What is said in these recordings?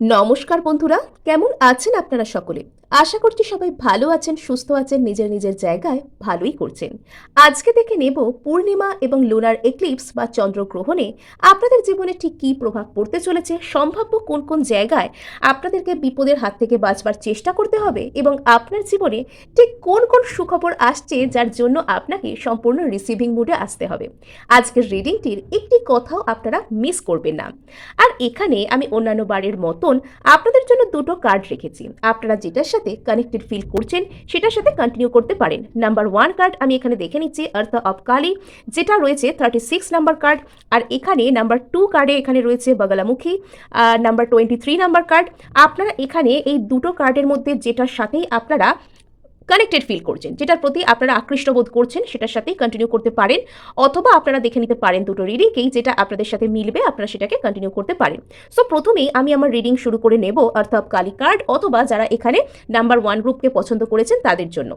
নমস্কার বন্ধুরা, কেমন আছেন আপনারা সকলে? আশা করছি সবাই ভালো আছেন, সুস্থ আছেন, নিজের নিজের জায়গায় ভালোই করছেন। আজকে দেখে নেব পূর্ণিমা এবং লুনার এক্লিপস বা চন্দ্রগ্রহণে আপনাদের জীবনে ঠিক কী প্রভাব পড়তে চলেছে, সম্ভাব্য কোন কোন জায়গায় আপনাদেরকে বিপদের হাত থেকে বাঁচবার চেষ্টা করতে হবে এবং আপনার জীবনে ঠিক কোন কোন সুখবর আসছে যার জন্য আপনাকে সম্পূর্ণ রিসিভিং মুডে আসতে হবে। আজকের রিডিংটির একটি কথাও আপনারা মিস করবেন না। আর এখানে আমি অন্যান্য বারের মতন আপনাদের জন্য দুটো কার্ড রেখেছি। আপনারা যেটার সাথে কানেক্টেড ফিল করছেন, সেটার সাথে কন্টিনিউ করতে পারেন। নাম্বার ওয়ান কার্ড আমি এখানে দেখে নিচ্ছি আর্থ অফ কালি যেটা রয়েছে থার্টি সিক্স নাম্বার কার্ড আর এখানে নাম্বার টু কার্ডে এখানে রয়েছে Bagalamukhi number twenty three number card আপনারা এখানে এই দুটো কার্ডের মধ্যে যেটার সাথেই আপনারা কানেক্টেড ফিল করছেন, যেটার প্রতি আপনারা আকৃষ্ট বোধ করছেন, সেটার সাথেই কন্টিনিউ করতে পারেন, অথবা আপনারা দেখে নিতে পারেন দুটো রিডিংকেই যেটা আপনাদের সাথে মিলবে, আপনারা সেটাকে কন্টিনিউ করতে পারেন। সো প্রথমেই আমি আমার রিডিং শুরু করে নেব অর্থাৎ কালি কার্ড অথবা যারা এখানে নাম্বার ওয়ান গ্রুপকে পছন্দ করেছেন তাদের জন্য।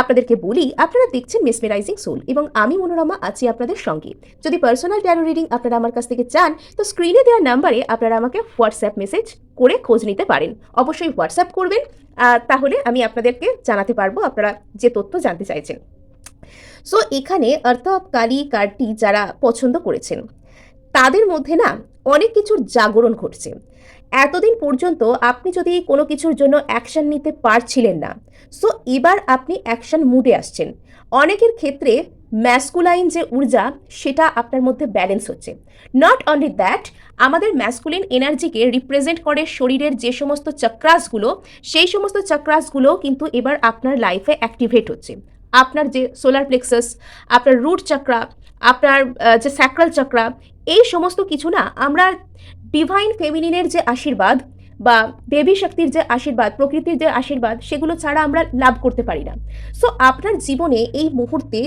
আপনাদেরকে বলি, আপনারা দেখছেন মেসমেরাইজিং সোল এবং আমি মনোরমা আছি আপনাদের সঙ্গে। যদি পার্সোনাল ট্যারো রিডিং আপনারা আমার কাছ থেকে চান, তো স্ক্রিনে দেওয়া নাম্বারে আপনারা আমাকে হোয়াটসঅ্যাপ মেসেজ করে খোঁজ নিতে পারেন। অবশ্যই হোয়াটসঅ্যাপ করবেন তাহলে আমি আপনাদেরকে জানাতে পারব আপনারা যে তথ্য জানতে চাইছেন। সো এখানে অর্থ অফ কালি কার্ডটি যারা পছন্দ করেছেন, তাদের মধ্যে না অনেক কিছুর জাগরণ ঘটছে। এতদিন পর্যন্ত আপনি যদি কোনো কিছুর জন্য অ্যাকশন নিতে পারছিলেন না সো এবার আপনি অ্যাকশন মুডে আসছেন। অনেকের ক্ষেত্রে ম্যাসকুলাইন যে ঊর্জা সেটা আপনার মধ্যে ব্যালেন্স হচ্ছে। নট অনলি দ্যাট আমাদের ম্যাসকুলিন এনার্জিকে রিপ্রেজেন্ট করে শরীরের যে সমস্ত চক্রাসগুলো সেই সমস্ত চক্রাসগুলো কিন্তু এবার আপনার লাইফে অ্যাক্টিভেট হচ্ছে। আপনার যে সোলার প্লেক্সাস আপনার রুট চক্রা আপনার যে স্যাক্রাল চক্রা এই সমস্ত কিছু না আমরা ডিভাইন ফেমিনিনের যে আশীর্বাদ বা দেবী শক্তির যে আশীর্বাদ, প্রকৃতির যে আশীর্বাদ, সেগুলো ছাড়া আমরা লাভ করতে পারি না। সো আপনার জীবনে এই মুহূর্তে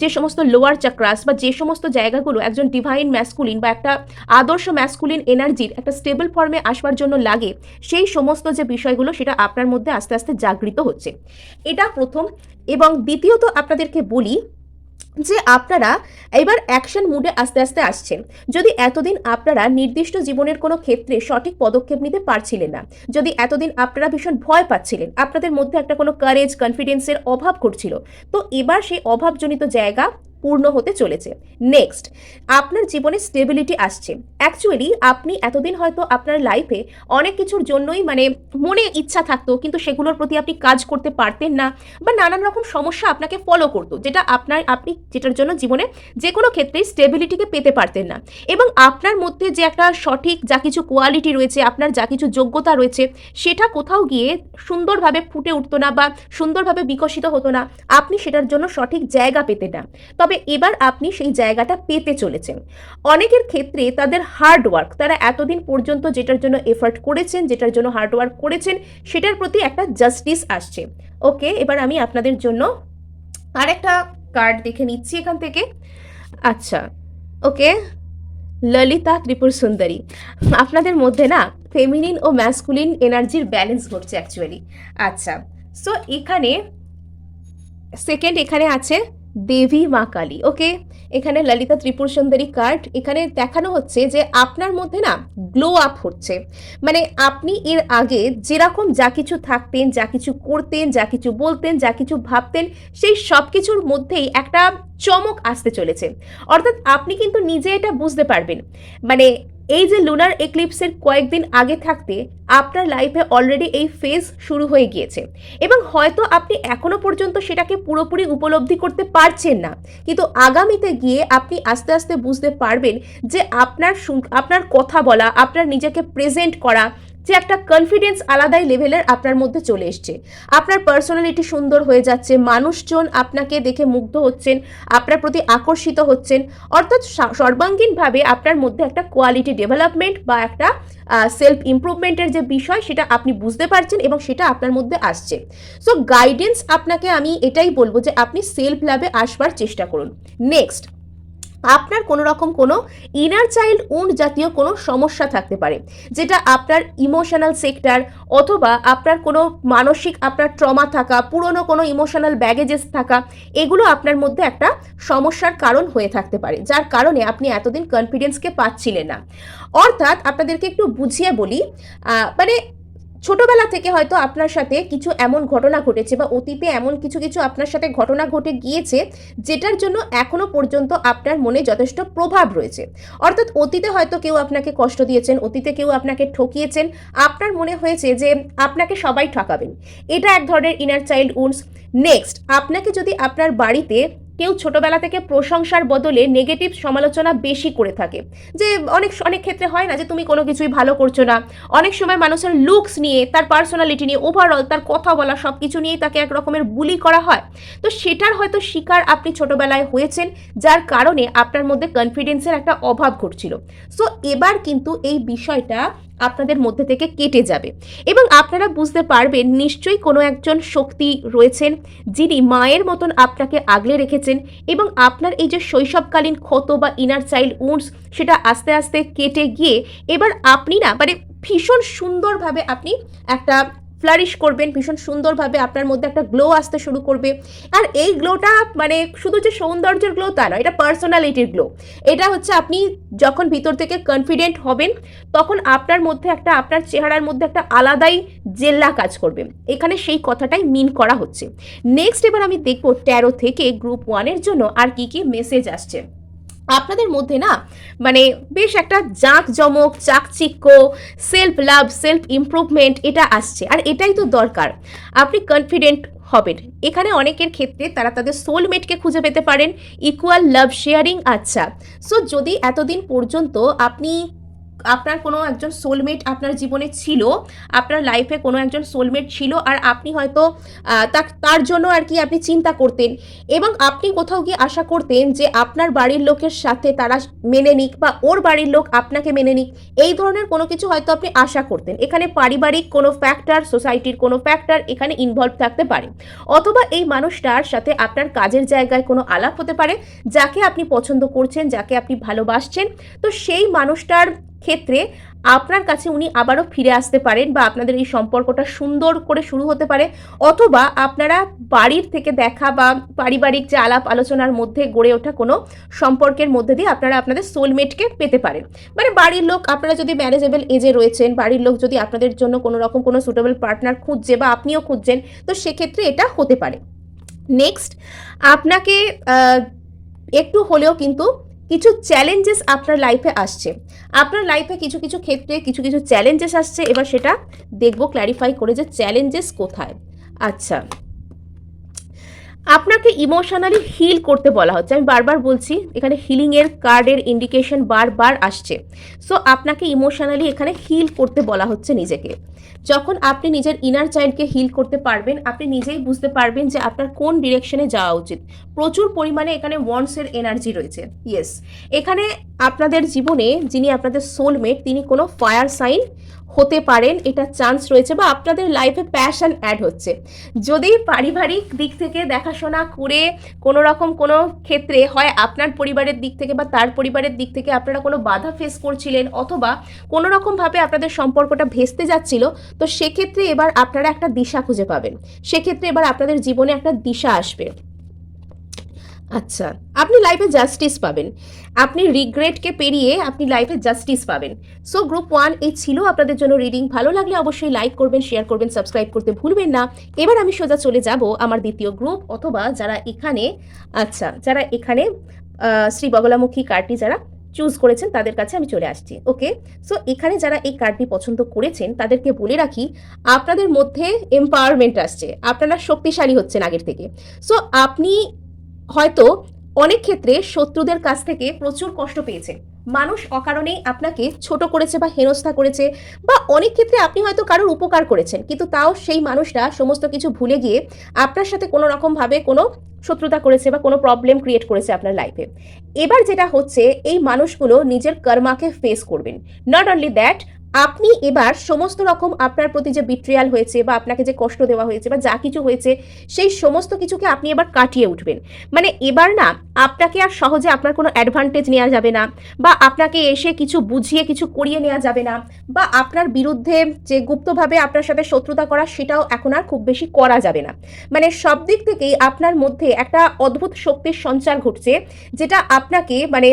যে সমস্ত লোয়ার চক্রাস বা যে সমস্ত জায়গাগুলো একজন ডিভাইন ম্যাসকুলিন বা একটা আদর্শ ম্যাসকুলিন এনার্জির একটা স্টেবল ফর্মে আসবার জন্য লাগে, সেই সমস্ত যে বিষয়গুলো সেটা আপনার মধ্যে আস্তে আস্তে জাগৃত হচ্ছে। এটা প্রথম। এবং দ্বিতীয়ত আপনাদেরকে বলি যে আপনারা এবার অ্যাকশন মুডে আস্তে আস্তে আসছেন। যদি এতদিন আপনারা নির্দিষ্ট জীবনের কোনো ক্ষেত্রে সঠিক পদক্ষেপ নিতে পারছিলেন না, যদি এতদিন আপনারা ভীষণ ভয় পাচ্ছিলেন, আপনাদের মধ্যে একটা কোনো কারেজ কনফিডেন্সের অভাব ঘটছিল, তো এবার সেই অভাবজনিত জায়গা পূর্ণ হতে চলেছে। নেক্সট আপনার জীবনে স্টেবিলিটি আসছে। অ্যাকচুয়ালি আপনি এতদিন হয়তো আপনার লাইফে অনেক কিছুর জন্যই মানে মনে ইচ্ছা থাকতো, কিন্তু সেগুলোর প্রতি আপনি কাজ করতে পারতেন না বা নানান রকম সমস্যা আপনাকে ফলো করতো, যেটা আপনার, আপনি যেটার জন্য জীবনে যে কোনো ক্ষেত্রেই স্টেবিলিটিকে পেতে পারতেন না। এবং আপনার মধ্যে যে একটা সঠিক যা কিছু কোয়ালিটি রয়েছে, আপনার যা কিছু যোগ্যতা রয়েছে, সেটা কোথাও গিয়ে সুন্দরভাবে ফুটে উঠতো না বা সুন্দরভাবে বিকশিত হতো না। আপনি সেটার জন্য সঠিক জায়গা পেতেন না। তবে এবার আপনি সেই জায়গাটা পেতে চলেছেন। অনেকের ক্ষেত্রে তাদের হার্ড ওয়ার্ক তারা এতদিন পর্যন্ত যেটার জন্য এফার্ট করেছেন, যেটার জন্য হার্ড ওয়ার্ক করেছেন, সেটার প্রতি একটা জাস্টিস আসছে। ওকে এবার আমি আপনাদের জন্য আরেকটা কার্ড দেখে নিচ্ছি এখান থেকে। আচ্ছা ওকে ললিতা ত্রিপুর সুন্দরী। আপনাদের মধ্যে না ফেমিনিন ও ম্যাসকুলিন এনার্জির ব্যালেন্স ঘটছে অ্যাকচুয়ালি আচ্ছা সো এখানে সেকেন্ড এখানে আছে দেবী মা কালী ওকে এখানে ললিতা ত্রিপুর সুন্দরী কার্ড এখানে দেখানো হচ্ছে যে আপনার মধ্যে না গ্লো আপ হচ্ছে। মানে আপনি এর আগে যেরকম যা কিছু থাকতেন, যা কিছু করতেন, যা কিছু বলতেন, যা কিছু ভাবতেন, সেই সব কিছুর মধ্যেই একটা চমক আসতে চলেছে। অর্থাৎ আপনি কিন্তু নিজে এটা বুঝতে পারবেন। মানে এই যে লুনার এক্লিপসের কয়েকদিন আগে থাকতে আপনার লাইফে অলরেডি এই ফেজ শুরু হয়ে গিয়েছে। এবং হয়তো আপনি এখনও পর্যন্ত সেটাকে পুরোপুরি উপলব্ধি করতে পারছেন না। কিন্তু আগামীতে গিয়ে আপনি আস্তে আস্তে বুঝতে পারবেন যে আপনার আপনার কথা বলা, আপনার নিজেকে প্রেজেন্ট করা যে একটা কনফিডেন্স আলাদাই লেভেলের আপনার মধ্যে চলে এসছে। আপনার পার্সোনালিটি সুন্দর হয়ে যাচ্ছে, মানুষজন আপনাকে দেখে মুগ্ধ হচ্ছেন, আপনার প্রতি আকর্ষিত হচ্ছেন, অর্থাৎ সর্বাঙ্গীনভাবে আপনার মধ্যে একটা কোয়ালিটি ডেভেলপমেন্ট বা একটা সেলফ ইম্প্রুভমেন্টের যে বিষয়, সেটা আপনি বুঝতে পারছেন এবং সেটা আপনার মধ্যে আসছে। সো গাইডেন্স আপনাকে আমি এটাই বলব যে আপনি সেলফ ল্যাবে আসবার চেষ্টা করুন। নেক্সট আপনার কোনো রকম কোনো ইনার চাইল্ড উন্ড জাতীয় কোনো সমস্যা থাকতে পারে, যেটা আপনার ইমোশনাল সেক্টর অথবা আপনার কোনো মানসিক আপনার ট্রমা থাকা, পুরনো কোনো ইমোশনাল ব্যাগেজেস থাকা, এগুলো আপনার মধ্যে একটা সমস্যার কারণ হয়ে থাকতে পারে, যার কারণে আপনি এতদিন কনফিডেন্সকে পাচ্ছিলেন না। অর্থাৎ আপনাদেরকে একটু বুঝিয়ে বলি মানে ছোটবেলা থেকে হয়তো আপনার সাথে কিছু এমন ঘটনা ঘটেছে বা অতীতে এমন কিছু কিছু আপনার সাথে ঘটনা ঘটে গিয়েছে, যেটার জন্য এখনও পর্যন্ত আপনার মনে যথেষ্ট প্রভাব রয়েছে। অর্থাৎ অতীতে হয়তো কেউ আপনাকে কষ্ট দিয়েছেন, অতীতে কেউ আপনাকে ঠকিয়েছেন, আপনার মনে হয়েছে যে আপনাকে সবাই ঠকাবেন। এটা এক ধরনের ইনার চাইল্ড উন্স নেক্সট আপনাকে যদি আপনার বাড়িতে কেউ ছোটবেলা থেকে প্রশংসার বদলে নেগেটিভ সমালোচনা বেশি করে থাকে। যে অনেক অনেক ক্ষেত্রে হয় না যে তুমি কোনো কিছুই ভালো করছ না। অনেক সময় মানুষের লুকস নিয়ে, তার পার্সোনালিটি নিয়ে ওভারঅল তার কথা বলা সব কিছু নিয়েই তাকে এক রকমের বুলি করা হয়। তো সেটার হয়তো শিকার আপনি ছোটবেলায় হয়েছেন, যার কারণে আপনার মধ্যে কনফিডেন্সের একটা অভাব ঘটছিল। সো এবার কিন্তু এই বিষয়টা আপনাদের মধ্যে থেকে কেটে যাবে। এবং আপনারা বুঝতে পারবেন, নিশ্চয়ই কোনো একজন শক্তি রয়েছেন যিনি মায়ের মতন আপনাকে আগলে রেখেছেন এবং আপনার এই যে শৈশবকালীন ক্ষত বা ইনার চাইল্ড উন্ডস সেটা আস্তে আস্তে কেটে গিয়ে এবার আপনি না মানে ভীষণ সুন্দরভাবে আপনি একটা ফ্লারিশ করবেন, ভীষণ সুন্দরভাবে আপনার মধ্যে একটা গ্লো আসতে শুরু করবে। আর এই গ্লোটা মানে শুধু যে সৌন্দর্যের গ্লো তা নয়, এটা পার্সোনালিটির গ্লো এটা হচ্ছে আপনি যখন ভিতর থেকে কনফিডেন্ট হবেন, তখন আপনার মধ্যে একটা, আপনার চেহারার মধ্যে একটা আলাদাই জেল্লা কাজ করবে। এখানে সেই কথাটাই মিন করা হচ্ছে। নেক্সট এবার আমি দেখব ট্যারো থেকে গ্রুপ ওয়ানের জন্য আর কি কি মেসেজ আসছে। আপনাদের মধ্যে না মানে বেশ একটা জাঁক জমক চাকচিক্য সেলফ লাভ সেলফ ইমপ্রুভমেন্ট এটা আসছে। আর এটাই তো দরকার। আপনি কনফিডেন্ট হবেন। এখানে অনেকের ক্ষেত্রে তারা তাদের সোলমেটকে খুঁজে পেতে পারেন ইকুয়াল লাভ শেয়ারিং আচ্ছা। সো যদি এতদিন পর্যন্ত আপনি আপনার কোনো একজন সোলমেট আপনার জীবনে ছিল, আপনার লাইফে কোনো একজন সোলমেট ছিল আর আপনি হয়তো তার জন্য আর কি আপনি চিন্তা করতেন এবং আপনি কোথাও গিয়ে আশা করতেন যে আপনার বাড়ির লোকের সাথে তারা মেনে নিক বা ওর বাড়ির লোক আপনাকে মেনে নিক, এই ধরনের কোনো কিছু হয়তো আপনি আশা করতেন। এখানে পারিবারিক কোনো ফ্যাক্টর সোসাইটির কোনো ফ্যাক্টর এখানে ইনভলভ থাকতে পারে। অথবা এই মানুষটার সাথে আপনার কাজের জায়গায় কোনো আলাপ হতে পারে, যাকে আপনি পছন্দ করছেন, যাকে আপনি ভালোবাসছেন, তো সেই মানুষটার ক্ষেত্রে আপনার কাছে উনি আবারও ফিরে আসতে পারেন বা আপনাদের এই সম্পর্কটা সুন্দর করে শুরু হতে পারে, অথবা আপনারা বাড়ির থেকে দেখা বা পারিবারিক যে আলাপ আলোচনার মধ্যে গড়ে ওঠা কোনো সম্পর্কের মধ্যে দিয়ে আপনারা আপনাদের সোলমেটকে পেতে পারেন। মানে বাড়ির লোক, আপনারা যদি ম্যানেজেবল এজে রয়েছেন, বাড়ির লোক যদি আপনাদের জন্য কোনো রকম কোনো সুটেবল পার্টনার খুঁজছে বা আপনিও খুঁজছেন, তো সেক্ষেত্রে এটা হতে পারে। নেক্সট আপনাকে একটু হলেও কিন্তু কিছু চ্যালেঞ্জেস আপনার লাইফে আসছে। আপনার লাইফে কিছু কিছু ক্ষেত্রে কিছু কিছু চ্যালেঞ্জেস আসছে, এবার সেটা দেখব ক্ল্যারিফাই করে যে চ্যালেঞ্জেস কোথায়। আচ্ছা। আপনাকে ইমোশনালি হিল করতে বলা হচ্ছে। আমি বারবার বলছি, এখানে হিলিংয়ের কার্ডের ইন্ডিকেশন বারবার আসছে। সো আপনাকে ইমোশনালি এখানে হিল করতে বলা হচ্ছে নিজেকে। যখন আপনি নিজের ইনার চাইল্ডকে হিল করতে পারবেন, আপনি নিজেই বুঝতে পারবেন যে আপনার কোন ডিরেকশনে যাওয়া উচিত। প্রচুর পরিমাণে এখানে ওয়ান্টসের এনার্জি রয়েছে। ইয়েস এখানে আপনাদের জীবনে যিনি আপনাদের সোলমেট তিনি কোনো ফায়ার সাইন হতে পারেন, এটা চান্স রয়েছে বা আপনাদের লাইফে প্যাশন অ্যাড হচ্ছে। যদি পারিবারিক দিক থেকে দেখাশোনা করে কোনো রকম কোনো ক্ষেত্রে হয় আপনার পরিবারের দিক থেকে বা তার পরিবারের দিক থেকে আপনারা কোনো বাধা ফেস করছিলেন অথবা কোনো রকমভাবে আপনাদের সম্পর্কটা ভেস্তে যাচ্ছিল, তো সেক্ষেত্রে এবার আপনারা একটা দিশা খুঁজে পাবেন। সেক্ষেত্রে এবার আপনাদের জীবনে একটা দিশা আসবে। আচ্ছা আপনি লাইফে জাস্টিস পাবেন। আপনি রিগ্রেটকে পেরিয়ে আপনি লাইফে জাস্টিস পাবেন। সো গ্রুপ ওয়ান এই ছিল। আপনাদের জন্য রিডিং ভালো লাগলে অবশ্যই লাইক করবেন শেয়ার করবেন সাবস্ক্রাইব করতে ভুলবেন না। এবার আমি সোজা চলে যাব আমার দ্বিতীয় গ্রুপ অথবা যারা এখানে আচ্ছা যারা এখানে শ্রী বগলামুখী কার্ডটি যারা চুজ করেছেন, তাদের কাছে আমি চলে আসছি ওকে সো এখানে যারা এই কার্ডটি পছন্দ করেছেন, তাদেরকে বলে রাখি, আপনাদের মধ্যে এম্পাওয়ারমেন্ট আসছে। আপনারা শক্তিশালী হচ্ছেন আগের থেকে। সো আপনি হয়তো অনেক ক্ষেত্রে শত্রুদের কাছ থেকে প্রচুর কষ্ট পেয়েছে। মানুষ অকারণেই আপনাকে ছোট করেছে বা হেনস্থা করেছে বা অনেক ক্ষেত্রে আপনি হয়তো কারোর উপকার করেছেন, কিন্তু তাও সেই মানুষরা সমস্ত কিছু ভুলে গিয়ে আপনার সাথে কোনো রকমভাবে কোনো শত্রুতা করেছে বা কোনো প্রবলেম ক্রিয়েট করেছে আপনার লাইফে এবার যেটা হচ্ছে, এই মানুষগুলো নিজের কর্মাকে ফেস করবেন। নট অনলি দ্যাট আপনি এবার সমস্ত রকম আপনার প্রতি যে বিট্রিয়াল হয়েছে বা আপনাকে যে কষ্ট দেওয়া হয়েছে বা যা কিছু হয়েছে, সেই সমস্ত কিছুকে আপনি এবার কাটিয়ে উঠবেন। মানে এবার না, আপনাকে আর সহজে আপনার কোনো অ্যাডভান্টেজ নেওয়া যাবে না বা আপনাকে এসে কিছু বুঝিয়ে, কিছু করিয়ে নেওয়া যাবে না বা আপনার বিরুদ্ধে যে গুপ্তভাবে আপনার সাথে শত্রুতা করা, সেটাও এখন আর খুব বেশি করা যাবে না। মানে সব দিক থেকেই আপনার মধ্যে একটা অদ্ভুত শক্তির সঞ্চার ঘটছে, যেটা আপনাকে মানে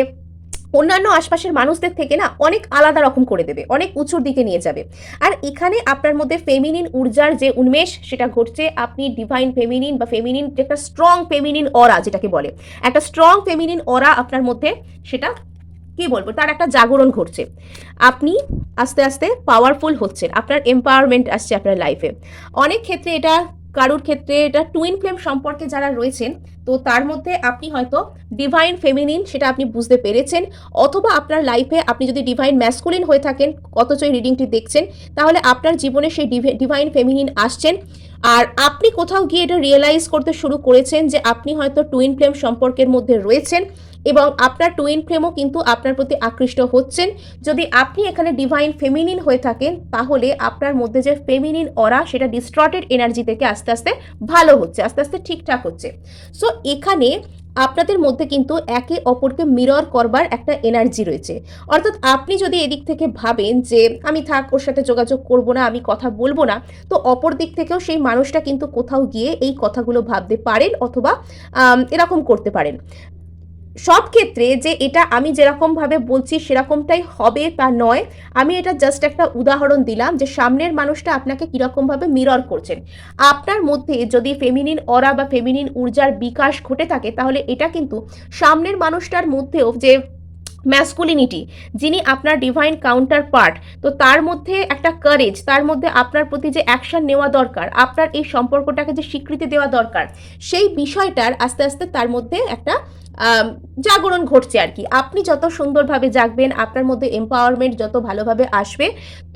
অন্যান্য আশপাশের মানুষদের থেকে না অনেক আলাদা রকম করে দেবে, অনেক উঁচুর দিকে নিয়ে যাবে। আর এখানে আপনার মধ্যে ফেমিনিন ঊর্জার যে উন্মেষ, সেটা ঘটছে আপনি ডিভাইন ফেমিনিন বা ফেমিনিন একটা স্ট্রং ফেমিনিন অরা যেটাকে বলে, একটা স্ট্রং ফেমিনিন অরা আপনার মধ্যে সেটা কি বলব, তার একটা জাগরণ ঘটছে। আপনি আস্তে আস্তে পাওয়ারফুল হচ্ছেন, আপনার এম্পাওয়ারমেন্ট আসছে আপনার লাইফে অনেক ক্ষেত্রে এটা, কারোর ক্ষেত্রে এটা টুইন ফ্লেম সম্পর্কে যারা রয়েছেন তো তার মধ্যে আপনি হয়তো ডিভাইন ফেমিনিন সেটা আপনি বুঝতে পেরেছেন, অথবা আপনার লাইফে আপনি যদি ডিভাইন ম্যাসকুলিন হয়ে থাকেন অথচ এই রিডিংটি দেখছেন, তাহলে আপনার জীবনে সেই ডিভাইন ফেমিনিন আসছেন। আর আপনি কোথাও গিয়ে এটা রিয়েলাইজ করতে শুরু করেছেন যে আপনি হয়তো টুইন ফ্লেম সম্পর্কের মধ্যে রয়েছেন এবং আপনার টুইন ফ্লেমও কিন্তু আপনার প্রতি আকৃষ্ট হচ্ছেন। যদি আপনি এখানে ডিভাইন ফেমিনিন হয়ে থাকেন, তাহলে আপনার মধ্যে যে ফেমিনিন অরা সেটা ডিস্ট্রটেড এনার্জি থেকে আস্তে আস্তে ভালো হচ্ছে, আস্তে আস্তে ঠিকঠাক হচ্ছে। সো এখানে আপনাদের মধ্যে কিন্তু একে অপরকে মিরর করবার একটা এনার্জি রয়েছে। অর্থাৎ আপনি যদি এদিক থেকে ভাবেন যে আমি থাক, ওর সাথে যোগাযোগ করব না, আমি কথা বলব না, তো অপর দিক থেকেও সেই মানুষটা কিন্তু কোথাও গিয়ে এই কথাগুলো ভাবতে পারেন অথবা এরকম করতে পারেন। সব ক্ষেত্রে যে এটা আমি যেরকমভাবে বলছি সেরকমটাই হবে তা নয়। আমি এটা জাস্ট একটা উদাহরণ দিলাম যে সামনের মানুষটা আপনাকে কীরকমভাবে মিরর করছেন। আপনার মধ্যে যদি ফেমিনিন অরা বা ফেমিনিন ঊর্জার বিকাশ ঘটে থাকে, তাহলে এটা কিন্তু সামনের মানুষটার মধ্যেও যে ম্যাসকুলিনিটি যিনি আপনার ডিভাইন কাউন্টার পার্ট তো তার মধ্যে একটা কারেজ তার মধ্যে আপনার প্রতি যে অ্যাকশন নেওয়া দরকার, আপনার এই সম্পর্কটাকে যে স্বীকৃতি দেওয়া দরকার, সেই বিষয়টার আস্তে আস্তে তার মধ্যে একটা জাগরণ ঘটছে আর কি। আপনি যত সুন্দরভাবে জাগবেন, আপনার মধ্যে এম্পাওয়ারমেন্ট যত ভালোভাবে আসবে,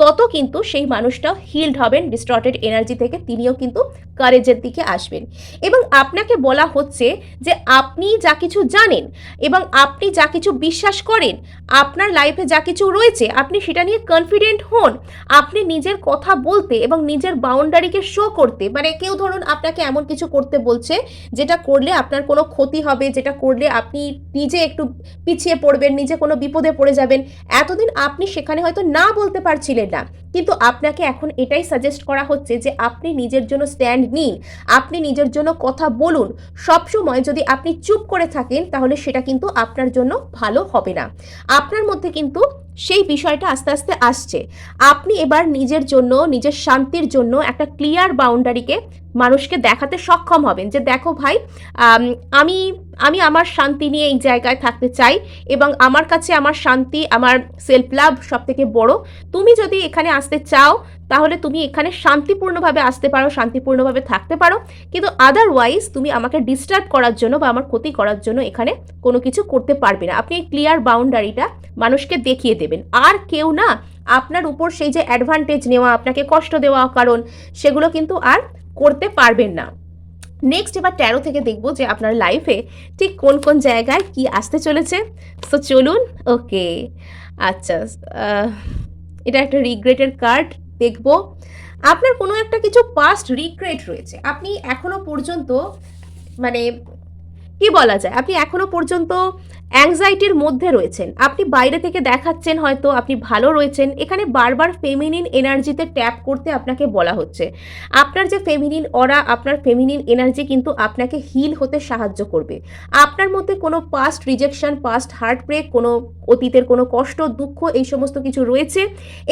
তত কিন্তু সেই মানুষটাও হিল্ড হবেন ডিস্টর্টেড এনার্জি থেকে তিনিও কিন্তু কারেজের দিকে আসবেন। এবং আপনাকে বলা হচ্ছে যে আপনি যা কিছু জানেন এবং আপনি যা কিছু বিশ্বাস করেন, আপনার লাইফে যা কিছু রয়েছে, আপনি সেটা নিয়ে কনফিডেন্ট হন। আপনি নিজের কথা বলতে এবং নিজের বাউন্ডারিকে শো করতে মানে কেউ ধরুন আপনাকে এমন কিছু করতে বলছে, যেটা করলে আপনার কোনো ক্ষতি হবে, যেটা করলে আপনি নিজে একটু পিছিয়ে পড়বেন, নিজে কোনো বিপদে পড়ে যাবেন, এতদিন আপনি সেখানে হয়তো না বলতে পারছিলেন না। কিন্তু আপনাকে এখন এটাই সাজেস্ট করা হচ্ছে যে আপনি নিজের জন্য স্ট্যান্ড নিন, আপনি নিজের জন্য কথা বলুন। সবসময় যদি আপনি চুপ করে থাকেন, তাহলে সেটা কিন্তু আপনার জন্য ভালো হবে না। আপনার মধ্যে কিন্তু সেই বিষয়টা আস্তে আস্তে আসছে। আপনি এবার নিজের জন্য, নিজের শান্তির জন্য একটা ক্লিয়ার বাউন্ডারিকে মানুষকে দেখাতে সক্ষম হবেন যে দেখো ভাই, আমি আমি আমার শান্তি নিয়ে এই জায়গায় থাকতে চাই এবং আমার কাছে আমার শান্তি, আমার সেলফ লাভ সব থেকে বড়। তুমি যদি এখানে আসতে চাও তাহলে তুমি এখানে শান্তিপূর্ণভাবে আসতে পারো, শান্তিপূর্ণভাবে থাকতে পারো। কিন্তু আদারওয়াইজ তুমি আমাকে ডিস্টার্ব করার জন্য বা আমার ক্ষতি করার জন্য এখানে কোনো কিছু করতে পারবে না। আপনি ক্লিয়ার বাউন্ডারিটা মানুষকে দেখিয়ে দেবেন। আর কেউ না আপনার উপর সেই যে অ্যাডভান্টেজ নেওয়া, আপনাকে কষ্ট দেওয়া কারণ, সেগুলো কিন্তু আর করতে পারবেন না। নেক্সট এবার ট্যারো থেকে দেখব যে আপনার লাইফে ঠিক কোন কোন জায়গায় কি আসতে চলেছে। সো চলুন ওকে আচ্ছা এটা একটা রিগ্রেটের কার্ড দেখব। আপনার কোনো একটা কিছু পাস্ট রিগ্রেট রয়েছে। আপনি এখনও পর্যন্ত মানে কি বলা যায়? আপনি এখনও পর্যন্ত অ্যাংজাইটির মধ্যে রয়েছেন। আপনি বাইরে থেকে দেখাচ্ছেন হয়তো, আপনি ভালো রয়েছেন। এখানে বারবার ফেমিনিন এনার্জিতে ট্যাপ করতে আপনাকে বলা হচ্ছে। আপনার যে ফেমিনিন অরা আপনার ফেমিনিন এনার্জি কিন্তু আপনাকে হিল হতে সাহায্য করবে। আপনার মধ্যে কোনো past rejection past heartbreak কোনো অতীতের কোনো কষ্ট, দুঃখ, এই সমস্ত কিছু রয়েছে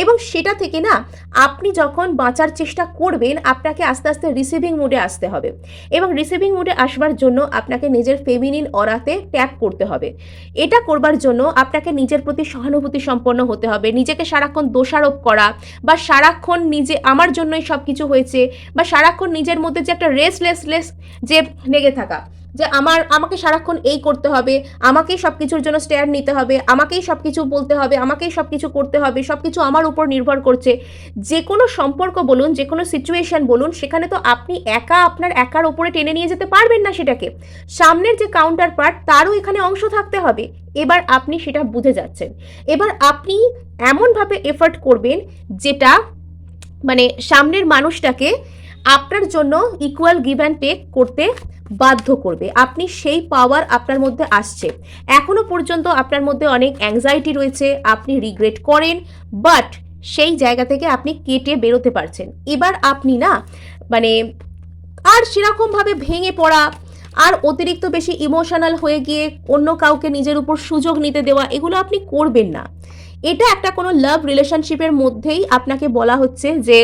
এবং সেটা থেকে না, আপনি যখন বাঁচার চেষ্টা করবেন, আপনাকে আস্তে আস্তে রিসিভিং মুডে আসতে হবে। এবং রিসিভিং মুডে আসবার জন্য আপনাকে নিজের ফেমিনিন অরাতে ট্যাপ করতে হবে। এটা করবার জন্য আপনাকে নিজের প্রতি সহানুভূতি সম্পন্ন হতে হবে। নিজেকে সারাক্ষণ দোষারোপ করা বা সারাক্ষণ নিজে আমার জন্যই সব কিছু হয়েছে বা সারাক্ষণ নিজের মধ্যে যে একটা রেসলেসলেস যে লেগে থাকা যে আমার, আমাকে সারাক্ষণ এই করতে হবে, আমাকেই সব কিছুর জন্য স্ট্যান্ড নিতে হবে, আমাকেই সব কিছু বলতে হবে, আমাকেই সব কিছু করতে হবে সব কিছু আমার উপর নির্ভর করছে। যে কোনো সম্পর্ক বলুন, যে কোনো সিচুয়েশন বলুন, সেখানে তো আপনি একা আপনার একার ওপরে টেনে নিয়ে যেতে পারবেন না সেটাকে। সামনের যে কাউন্টার পার্ট তারও এখানে অংশ থাকতে হবে। এবার আপনি সেটা বুঝে যাচ্ছেন। এবার আপনি এমনভাবে এফার্ট করবেন, যেটা মানে সামনের মানুষটাকে আপনার জন্য ইকুয়াল গিভ অ্যান্ড টেক করতে বাধ্য করবে। আপনি সেই পাওয়ার আপনার মধ্যে আসছে। এখনও পর্যন্ত আপনার মধ্যে অনেক অ্যাংজাইটি রয়েছে, আপনি রিগ্রেট করেন বাট সেই জায়গা থেকে আপনি কেটে বেরোতে পারছেন। এবার আপনি না মানে আর সেরকমভাবে ভেঙে পড়া, আর অতিরিক্ত বেশি ইমোশনাল হয়ে গিয়ে অন্য কাউকে নিজের উপর সুযোগ নিতে দেওয়া, এগুলো আপনি করবেন না। এটা একটা কোনো লাভ রিলেশনশিপের মধ্যেই আপনাকে বলা হচ্ছে যে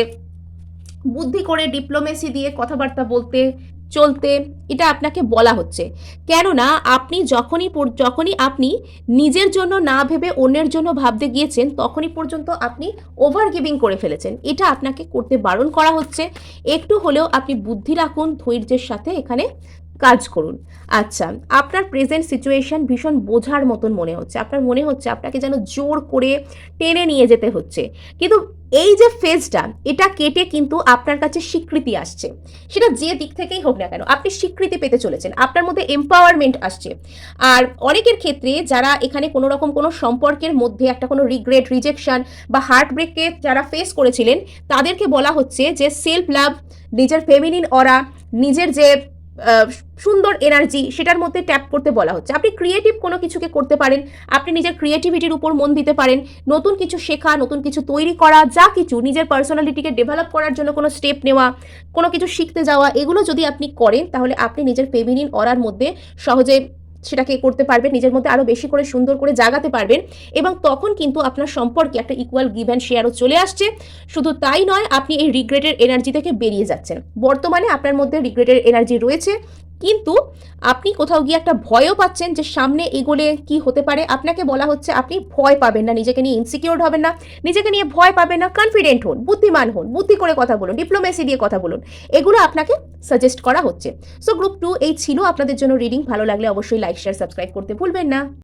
বুদ্ধি করে ডিপ্লোমেসি দিয়ে কথাবার্তা বলতে, চলতে, এটা আপনাকে বলা হচ্ছে। কেননা আপনি যখনই যখনই আপনি নিজের জন্য না ভেবে অন্যের জন্য ভাবতে গিয়েছেন, তখনই পর্যন্ত আপনি ওভার গিভিং করে ফেলেছেন। এটা আপনাকে করতে বারণ করা হচ্ছে। একটু হলেও আপনি বুদ্ধি রাখুন, ধৈর্যের সাথে এখানে কাজ করুন। আচ্ছা আপনার প্রেজেন্ট সিচুয়েশন ভীষণ বোঝার মতন মনে হচ্ছে। আপনার মনে হচ্ছে আপনাকে যেন জোর করে টেনে নিয়ে যেতে হচ্ছে। কিন্তু এই যে ফেজটা এটা কেটে কিন্তু আপনার কাছে স্বীকৃতি আসছে। সেটা যে দিক থেকেই হোক না কেন, আপনি স্বীকৃতি পেতে চলেছেন। আপনার মধ্যে এম্পাওয়ারমেন্ট আসছে। আর অনেকের ক্ষেত্রে যারা এখানে কোনো রকম কোনো সম্পর্কের মধ্যে একটা কোনো রিগ্রেট রিজেকশন বা হার্ট ব্রেককে যারা ফেস করেছিলেন, তাদেরকে বলা হচ্ছে যে সেলফ লাভ নিজের ফেমিনিন অরা নিজের যে সুন্দর এনার্জি সেটার মধ্যে ট্যাপ করতে বলা হচ্ছে। আপনি ক্রিয়েটিভ কোনো কিছুকে করতে পারেন, আপনি নিজের ক্রিয়েটিভিটির উপর মন দিতে পারেন, নতুন কিছু শেখা, নতুন কিছু তৈরি করা, যা কিছু নিজের পার্সোনালিটিকে ডেভেলপ করার জন্য কোনো স্টেপ নেওয়া, কোনো কিছু শিখতে যাওয়া, এগুলো যদি আপনি করেন, তাহলে আপনি নিজের ফেমিনিন অরার মধ্যে সহজে সেটাকে করতে পারবেন, নিজের মধ্যে আরও বেশি করে সুন্দর করে জাগাতে পারবেন এবং তখন কিন্তু আপনার সম্পর্কে একটা ইকুয়াল গিভ অ্যান্ড শেয়ারও চলে আসছে। শুধু তাই নয়, আপনি এই রিগ্রেটের এনার্জি থেকে বেরিয়ে যাচ্ছেন। বর্তমানে আপনার মধ্যে রিগ্রেটের এনার্জি রয়েছে। কিন্তু আপনি কোথাও গিয়ে একটা ভয়ও পাচ্ছেন যে সামনে এগোলে কি হতে পারে। আপনাকে বলা হচ্ছে আপনি ভয় পাবেন না, নিজেকে নিয়ে ইনসিকিউর হবেন না, নিজেকে নিয়ে ভয় পাবেন না কনফিডেন্ট হন, বুদ্ধিমান হন, বুদ্ধি করে কথা বলুন ডিপ্লোমেসি দিয়ে কথা বলুন, এগুলো আপনাকে সাজেস্ট করা হচ্ছে। সো গ্রুপ টু এই ছিল। আপনাদের জন্য রিডিং ভালো লাগলে অবশ্যই লাইক শেয়ার সাবস্ক্রাইব করতে ভুলবেন না।